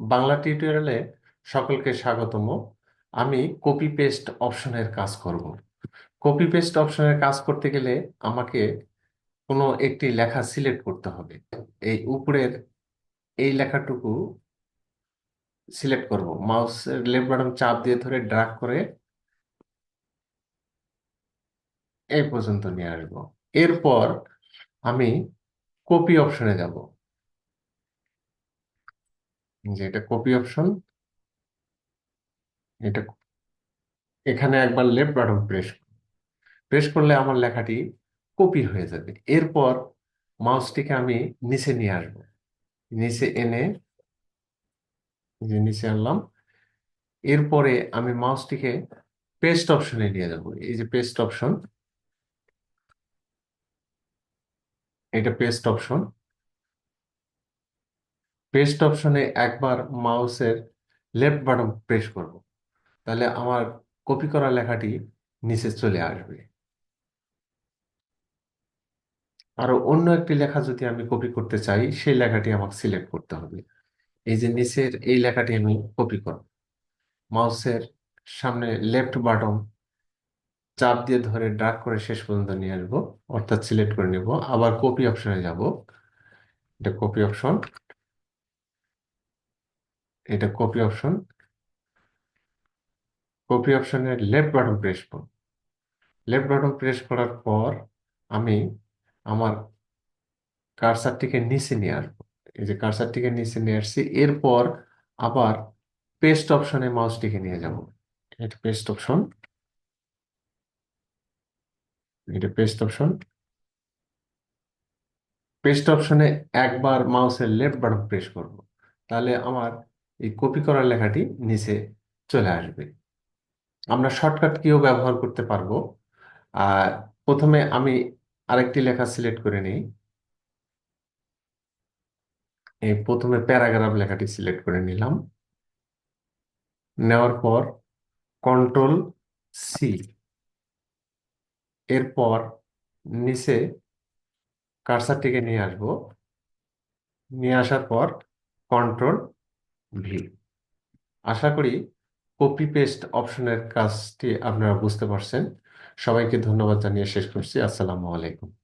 বাংলা টিউটোরিয়ালে সকলকে স্বাগতম। আমি কপি পেস্ট অপশনের কাজ করব। কপি পেস্ট অপশনের কাজ করতে গেলে আমাকে কোনো একটি লেখা সিলেক্ট করতে হবে। এই উপরের এই লেখাটুকু সিলেক্ট করব। মাউসের লেফট বাটন চাপ দিয়ে ধরে ড্রাগ করে এই পর্যন্ত নিয়ে আসব। এরপর আমি কপি অপশনে যাব। যে এটা কপি অপশন এটা এখানে একবার লেফট বাটন প্রেস প্রেস করলে আমার লেখাটি কপি হয়ে যাবে। এরপর মাউসটিকে আমি নিচে নিয়ে আসব। নিচে এনে যে নিচে আনলাম, এরপরে আমি মাউসটিকে পেস্ট অপশনে নিয়ে যাব। এই যে পেস্ট অপশন এটা পেস্ট অপশন পেস্ট অপশনে একবার মাউসের লেফট বাটন প্রেস করব। তাহলে আমার কপি করা লেখাটি নিচে চলে আসবে। আরও অন্য একটি লেখা যদি আমি কপি করতে চাই, সেই লেখাটি আমাকে সিলেক্ট করতে হবে। এই যে নিচের এই লেখাটি আমি কপি করব। মাউসের সামনে লেফট বাটন চাপ দিয়ে ধরে ড্রাগ করে শেষ পর্যন্ত নিয়ে আসব। অর্থাৎ সিলেক্ট করে নেব। আবার কপি অপশনে যাব। এটা কপি অপশন এটা কপি অপশন কপি অপশনের লেফট বাটন প্রেস করব লেফট বাটন প্রেস করার পর আমি আমার কার্সারটিকে নিচে নিয়ে আসব। এই যে কার্সারটিকে নিচে নিয়ে আসছি, এরপর আবার পেস্ট অপশনে মাউসটিকে নিয়ে যাব। এটা পেস্ট অপশন এটা পেস্ট অপশন পেস্ট অপশনে একবার মাউসের লেফট বাটন প্রেস করব। তাহলে আমার এই কপি করা লেখাটি নিচে চলে আসবে। আমরা শর্টকাট কিও ব্যবহার করতে পারব। আর প্রথমে আমি আরেকটি লেখা সিলেক্ট করে নিই। এই প্রথমে প্যারাগ্রাফ লেখাটি সিলেক্ট করে নিলাম। নেওয়ার পর কন্ট্রোল সি এরপর নিচে কার্সারটিকে নিয়ে আসব। নিয়ে আসার পর কন্ট্রোল ভি আশা করি কপি পেস্ট অপশনের কাজটি আপনারা বুঝতে পারছেন। সবাইকে ধন্যবাদ জানিয়ে শেষ করছি। আসসালামু আলাইকুম।